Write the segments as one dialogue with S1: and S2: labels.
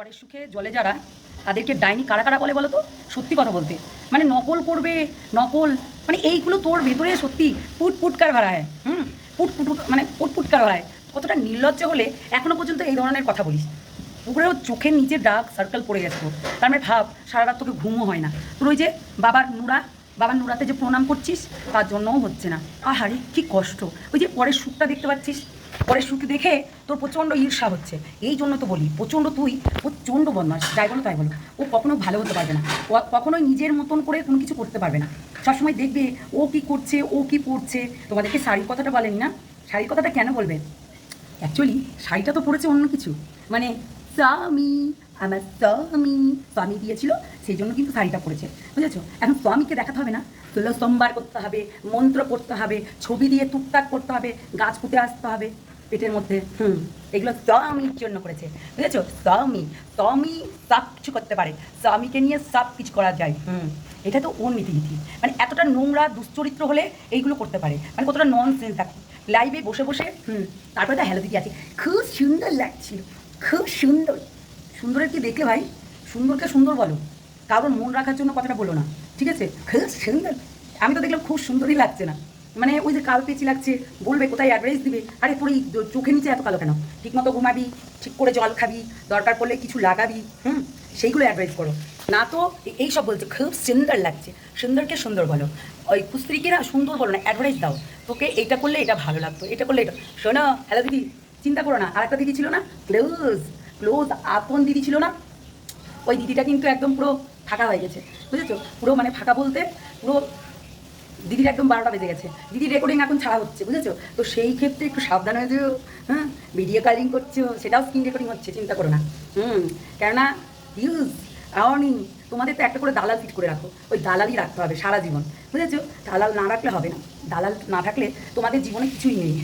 S1: পরের সুখে জলে যারা, তাদেরকে ডাইনি কারা কারা বলে বলো তো সত্যি কথা বলতে। মানে নকল করবে, নকল মানে এইগুলো তোর ভেতরে সত্যি পুট পুটকার ভাড়ায়, হুম? পুট পুট মানে পুট পুটকার ভাড়ায়। কতটা নির্লজ্জ হলে এখনও পর্যন্ত এই ধরনের কথা বলিস। পুকুরেও চোখের নিচে ডার্ক সার্কেল পড়ে গেছে তোর। তার মানে ভাব, সারা রাত তোকে ঘুমও হয় না। তোর ওই যে বাবার নুরা বাবার নুরাতে যে প্রণাম করছিস, তার জন্যও হচ্ছে না। আহারে, কি কষ্ট। ওই যে পরের সুখটা দেখতে পাচ্ছিস পরের সুখ দেখে তোর প্রচণ্ড ঈর্ষা হচ্ছে। এই জন্য তো বলি, প্রচণ্ড তুই, প্রচণ্ড বদমাস যাই বলো তাই বলো। ও কখনো ভালো হতে পারবে না। কখনোই নিজের মতন করে কোনো কিছু করতে পারবে না। সবসময় দেখবে ও কি করছে, ও কি পড়ছে তোমাদেরকে শাড়ির কথাটা বলেনি না? শাড়ির কথাটা কেন বলবে? অ্যাকচুয়ালি শাড়িটা তো পড়েছে অন্য কিছু। মানে স্বামী, আমার স্বামী স্বামী দিয়েছিল, সেই জন্য কিন্তু শাড়িটা পড়েছে বুঝেছ? এখন স্বামীকে দেখাতে হবে না। সোমবার করতে হবে, মন্ত্র করতে হবে, ছবি দিয়ে টুকটাক করতে হবে, গাছ পুঁতে আসতে হবে, পেটের মধ্যে, হুম, এগুলো স্বামীর জন্য করেছে, বুঝেছ? স্বামী স্বামী সব কিছু করতে পারে, স্বামীকে নিয়ে সব কিছু করা যায়, হুম, এটা তো ওর নীতিনীতি মানে এতটা নোংরা, দুশ্চরিত্র হলে এইগুলো করতে পারে মানে কতটা নন সেন্স দেখো লাইভে বসে বসে, হুম, তারপরে তো হ্যালো দিদি আছে, খুব সুন্দর লাগছিল, খুব সুন্দর সুন্দরের কি দেখলে ভাই, সুন্দরকে সুন্দর বলো, কারোর মন রাখার জন্য কথাটা বলো না। ঠিক আছে? সুন্দর আমি তো দেখলাম খুব সুন্দরই লাগছে না। মানে ওই যে কাল পেঁচি লাগছে, বলবে কোথায় অ্যাড্রেস দিবে? আরে তোর এই চোখের নিচে এত কালো কেন? ঠিক মতো ঘুমাবি, ঠিক করে জল খাবি, দরকার পড়লে কিছু লাগাবি, হুম? সেইগুলো অ্যাডভাইস করো। না তো এই সব বলছে, খুব সুন্দর লাগছে। সুন্দরকে সুন্দর বলো। ওই কুস্ত্রীকে না সুন্দর বলো না অ্যাডভাইস দাও। তোকে এইটা করলে এটা ভালো লাগতো, এটা করলে এটা শোনো হ্যালো দিদি, চিন্তা করো না আর একটা দিদি ছিল না? ক্লোজ ক্লোজ আপন দিদি ছিল না? ওই দিদিটা কিন্তু একদম পুরো ফাঁকা হয়ে গেছে। বুঝেছ? পুরো মানে ফাঁকা বলতে পুরো দিদির একদম বারোটা বেজে গেছে। দিদির রেকর্ডিং এখন ছাড়া হচ্ছে, বুঝেছ? তো সেই ক্ষেত্রে একটু সাবধান হয়ে যেও হ্যাঁ? ভিডিও কলিং করছ, সেটাও স্ক্রিন রেকর্ডিং হচ্ছে, চিন্তা করো না। হুম, কেননা ইউজ আওয়ার্নিং তোমাদের তো একটা করে দালাল ফিট করে রাখো। ওই দালালই রাখতে হবে সারা জীবন, বুঝেছ? দালাল না রাখলে হবে না। দালাল না থাকলে তোমাদের জীবনে কিছুই নেই,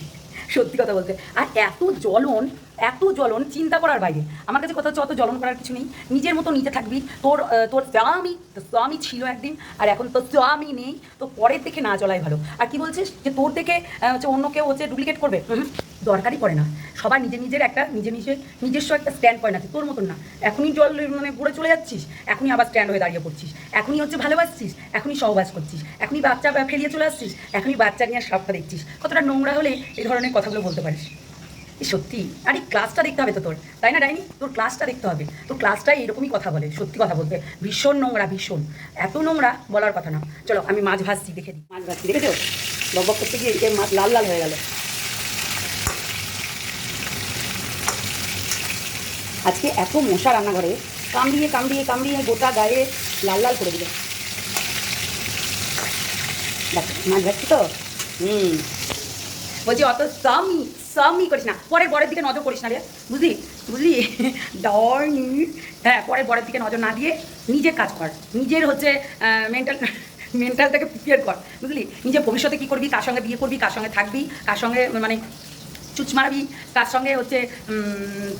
S1: সত্যি কথা বলতে। আর এত জ্বলন এত জ্বলন, চিন্তা করার বাইরে। আমার কাছে কথা হচ্ছে, অত জ্বলন করার কিছু নেই। নিজের মতো নিজে থাকবি। তোর তোর স্বামী তোর স্বামী ছিল একদিন, আর এখন তোর স্বামী নেই। তো পরের দেখে না জ্বলাই ভালো। আর কি বলছিস? যে তোর দেখে হচ্ছে অন্য কেউ হচ্ছে ডুপ্লিকেট করবে। দরকারই পড়ে না। সবাই নিজের নিজের একটা, নিজে নিজের নিজস্ব একটা স্ট্যান্ড পয়েন্ট আছে। তোর মতন না। এখনই জল মানে ঘুরে চলে যাচ্ছিস, এখনই আবার স্ট্যান্ড হয়ে দাঁড়িয়ে পড়ছিস। এখনই হচ্ছে ভালোবাসছিস, এখনই সহবাস করছিস। এখনই বাচ্চা ফেরিয়ে চলে আসছিস। এখনই বাচ্চা নিয়ে সাপটা দেখছিস। কতটা নোংরা হলে এই ধরনের কথাগুলো বলতে পারিস। সত্যি? আরে ক্লাসটা দেখতে হবে তো তোর। তাই না, ডাইনি? তোর ক্লাসটা দেখতে হবে। তোর ক্লাসটাই এরকমই কথা বলে, সত্যি কথা বলতে। ভীষণ নোংরা, ভীষণ। এত নোংরা বলার কথা না। চলো, আমি মাছ ভাজছি, দেখে দিই। মাছ ভাজছি, দেখেছ? বক করতে গিয়ে এই মাছ লাল লাল হয়ে গেল। আজকে এত মশা রান্নাঘরে, কামড়িয়ে কামড়িয়ে কামড়িয়ে গোটা গায়ে লাল লাল করে দিল। মাছ ভাজছি তো? হুম। বলছি, অত সামি সামি করিস না। পরের বরের দিকে নজর করিস না রে। বুঝলি? বুঝলি? ডরনি হ্যাঁ পরের বরের দিকে নজর না দিয়ে নিজের কাজ কর। নিজের হচ্ছে মেন্টাল মেন্টালটাকে প্রিপেয়ার কর। বুঝলি? নিজের ভবিষ্যতে কী করবি, কার সঙ্গে বিয়ে করবি, কার সঙ্গে থাকবি, কার সঙ্গে মানে চুচ মারবি তার সঙ্গে হচ্ছে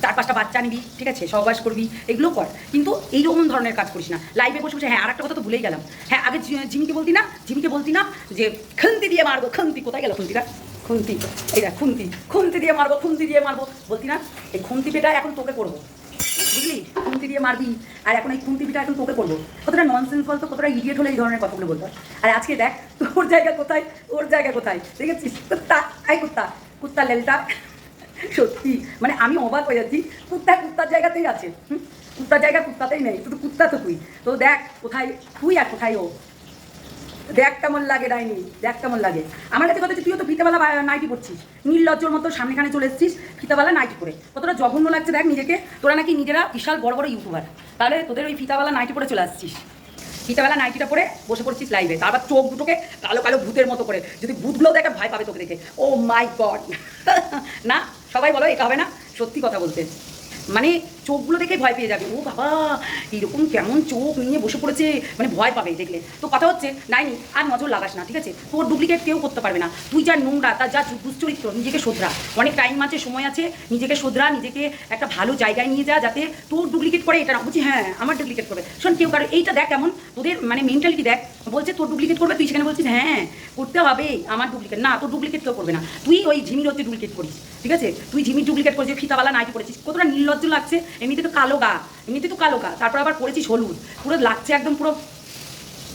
S1: চার পাঁচটা বাচ্চা নিবি, ঠিক আছে? সহবাস করবি, এগুলো কর। কিন্তু এইরকম ধরনের কাজ করিস না। লাইভে বসে বসে হ্যাঁ আর একটা কথা তো ভুলেই গেলাম। হ্যাঁ আগে জিমিকে বলতি না? জিমিকে বলতি না? যে, খুন্তি দিয়ে মারবো, খুন্তি। কোথায় গেল খুন্তিটা? খুন্তি। এই দেখ, খুন্তি। খুন্তি দিয়ে মারবো, খুন্তি দিয়ে মারবো। বলতি না, এই খুন্তি পেটা এখন তোকে করব। বুঝলি? খুন্তি দিয়ে মারবি। আর এখন এই খুন্তি পিঠা এখন তোকে করব। কতটা ননসেন্স বলতো, কতটা ইডিয়েট হলে এই ধরনের কথাগুলো বলতো। আর আজকে দেখ, তোর জায়গা কোথায়? ওর জায়গা কোথায়? দেখেছিস? কুত্তা। আই কুত্তা। কুত্তা লেলটা। সত্যি। মানে আমি অবাক হয়ে যাচ্ছি। কুত্তা কুত্তার জায়গাতেই আছে? কুত্তার জায়গা কুত্তাতেই নেই। শুধু কুত্তা তো তুই। তো দেখ, কোথায় তুই আর কোথায় ও? দেখ কেমন লাগে ডাইনি, দেখ কেমন লাগে। আমার কাছে কথা হচ্ছে, তুইও তো ফিতাবালা নাইটি পরছিস নির্লজ্জর মতো সামনেখানে চলে এসেছিস ফিতাবালা নাইটি পরে কতটা জঘন্য লাগছে দেখ নিজেকে। তোরা নাকি নিজেরা বিশাল বড় বড় ইউটিউবার তাহলে তোদের ওই ফিতাবালা নাইটি পরে চলে আসছিস। ফিতাবেলা নাইটিটা পরে বসে পড়ছিস লাইভে তারপর চোখ দুটোকে কালো কালো ভূতের মতো করে। যদি ভূতগুলো দেখে, ভয় পাবে তোকে দেখে। ও মাই গড না, সবাই বলো, এটা হবে না সত্যি কথা বলতে। মানে চোখগুলো দেখে ভয় পেয়ে যাবে। ও বাবা, এরকম কেমন চোখ নিয়ে বসে পড়েছে মানে ভয় পাবে দেখলে। তো কথা হচ্ছে, নাইনি, আর নজর লাগাস না, ঠিক আছে? তোর ডুপ্লিকেট কেউ করতে পারবে না। তুই যা নোংরা তার যা দুশ্চরিত্র, নিজেকে শোধরা। অনেক টাইম আছে, সময় আছে, নিজেকে শোধরা, নিজেকে একটা ভালো জায়গায় নিয়ে যা, যাতে তোর ডুপ্লিকেট করে এটা না। বলছি হ্যাঁ আমার ডুপ্লিকেট করবে। শোন, কেউ কারও, এইটা দেখ কেমন, তোদের মানে মেন্টালিটি দেখ। বলছে, তোর ডুপ্লিকেট করবে? তুই সেখানে বলছিস হ্যাঁ করতে হবে, আমার ডুপ্লিকেট না, তোর ডুপ্লিকেট কেউ করবে না। তুই ওই ঝিমির হচ্ছে ডুপ্লিকেট করিস, ঠিক আছে? তুই ঝিমির ডুপ্লিকেট করেছিস ফিতাওয়ালা নাইটি করেছিস কতটা নির্লজ্জ লাগছে। এমনিতে তো কালো গা, এমনিতে তো কালো গা, তারপর আবার পরেছিস হলুদ, পুরো লাগছে একদম পুরো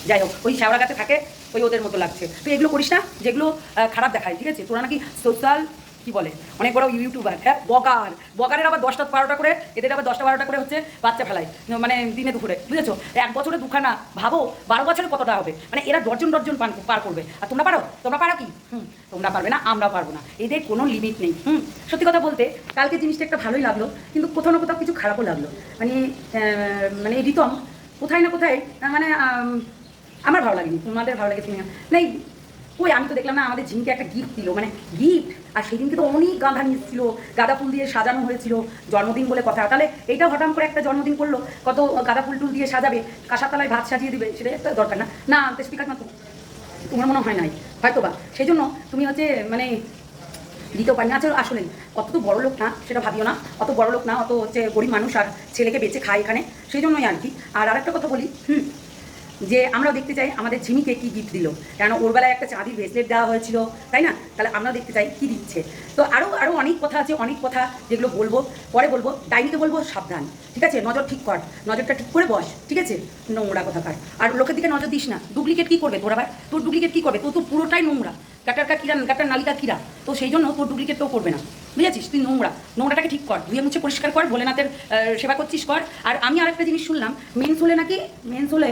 S1: যাই হোক, ওই শ্যাওড়া গাছে থাকে, ওই ওদের মতো লাগছে। তো এগুলো করিস না, যেগুলো খারাপ দেখায়, ঠিক আছে? তোরা নাকি সোশ্যাল কি বলে? অনেক বড় ইউটিউবার হ্যাঁ? বকার। বকারের আবার দশটা বারোটা করে, এদের আবার দশটা বারোটা করে হচ্ছে বাচ্চা ফেলায়। মানে দিনে দুপুরে, বুঝেছ? এক বছরে দুখানা, ভাবো, বারো বছরে কতটা হবে? মানে এরা ডর্জন ডর্জন পান, পার করবে। আর তোমরা পারো? তোমরা পারো কি? হুম, তোমরা পারবে না আমরা পারব না। এদের কোনো লিমিট নেই, হুম? সত্যি কথা বলতে, কালকে জিনিসটা একটা ভালোই লাগল, কিন্তু কোথাও না কোথাও কিছু খারাপও লাগল। মানে মানে রিতম, কোথায় না কোথায় মানে আমার ভালো লাগেনি, তোমাদের ভালো লেগেছে কিনা? নাই ওই, আমি তো দেখলাম না, আমাদের ঝিমকে একটা গিফট দিল মানে গিফট আর সেদিনকে তো অনেক গাঁধা নিচ্ছিল গাঁদা ফুল দিয়ে সাজানো হয়েছিল, জন্মদিন বলে কথা। তাহলে এইটা হঠাৎ করে একটা জন্মদিন করল, কত গাঁদা ফুল টুল দিয়ে সাজাবে, কাঁসাতলায় ভাত সাজিয়ে দিবে, সেটা একটা দরকার না। না আনতে স্পিকার না তো তোমার মনে হয় নাই? হয়তো বা সেই জন্য তুমি হচ্ছে মানে দিতেও পারি না। আচ্ছা আসলে, অত তো বড় লোক না, সেটা ভাবিও না। অত বড় লোক না, অত হচ্ছে গরিব মানুষ আর ছেলেকে বেঁচে খায় এখানে। সেই জন্যই আর কি। আর আরেকটা কথা বলি, হুম যে আমরাও দেখতে চাই আমাদের ঝিমিকে কি গিফট দিল। কেন ওর বেলায় একটা চাঁদির ব্রেসলেট দেওয়া হয়েছিল, তাই না? তাহলে আমরাও দেখতে চাই কি দিচ্ছে। তো আরও আরও অনেক কথা আছে, অনেক কথা যেগুলো বলব। পরে বলব, ডাইনিকে বলব, সাবধান, ঠিক আছে? নজর ঠিক কর, নজরটা ঠিক করে বস, ঠিক আছে? নোংরা কথা কার আর লোকের দিকে নজর দিস না। ডুপ্লিকেট কী করবে তোর আবার? তোর ডুপ্লিকেট কী করবে? তোর তো পুরোটাই নোংরা। কাটারকা কিরা কাটার নালিকা কিরা? তো সেই জন্য তোর ডুপ্লিকেট কেউ করবে না। বুঝেছিস? তুই নোংরা। নোংরাটাকে ঠিক কর। ধুয়ে মুছে পরিষ্কার কর। ভোলেনাথের সেবা করছিস কর। আর আমি আরেকটা জিনিস শুনলাম। মেন্স হলে নাকি মেন্স হলে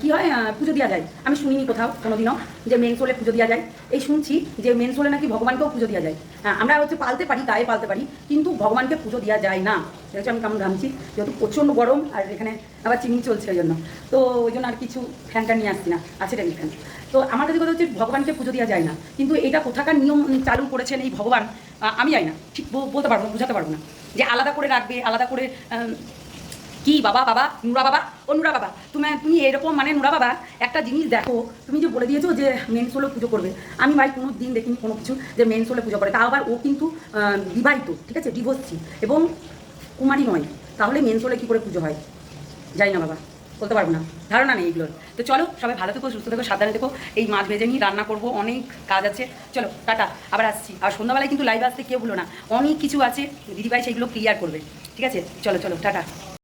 S1: কি হয়? পুজো দেওয়া যায়। আমি শুনিনি কোথাও কোনোদিনও যে মেন্স হলে পুজো দেওয়া যায়। এই শুনছি যে মেন্স হলে নাকি ভগবানকেও পুজো দেওয়া যায়। হ্যাঁ আমরা হচ্ছে পালতে পারি, গায়ে পালতে পারি। কিন্তু ভগবানকে পুজো দেওয়া যায় না। হচ্ছে আমি কেমন ঘামছি? যেহেতু প্রচণ্ড গরম আর এখানে আবার চিনি চলছে ওই জন্য। তো ওই জন্য আর কিছু ফ্যানটা নিয়ে আসছি না, আছে টেবিল ফ্যান। তো আমার কাছে কথা হচ্ছে ভগবানকে পুজো দেওয়া যায় না। কিন্তু এটা কোথাকার নিয়ম চালু করেছেন এই ভগবান আমি যাই না, ঠিক বলতে পারব না, বুঝাতে পারব না। যে আলাদা করে রাখবে, আলাদা করে কি বাবা বাবা, নুরা বাবা? ও নুরা বাবা, তুমি তুমি এরকম মানে নুরা বাবা, একটা জিনিস দেখো, তুমি যে বলে দিয়েছ যে মেন্স হলে পুজো করবে। আমি ভাই কোনো দিন দেখিনি কোনো কিছু যে মেন্স হলে পুজো করে তা আবার ও কিন্তু বিবাহিত, ঠিক আছে ডিভোর্সি এবং কুমারী নয়। তাহলে মেন্স হলে কী করে পুজো হয়? যাই না বাবা, বলতে পারব না। ধারণা নেই এগুলোর। তো চলো, সবাই ভালো থেকো, সুস্থ থেকো, সাবধানে থেকো। এই মাছ ভেজে নিয়ে রান্না করব, অনেক কাজ আছে। চলো, টাটা, আবার আসছি। আর সন্ধ্যাবেলায় কিন্তু লাইভ আসতে কেউ ভুলো না। অনেক কিছু আছে, দিদিভাই সেগুলো ক্লিয়ার করবে। ঠিক আছে? চলো চলো, টাটা।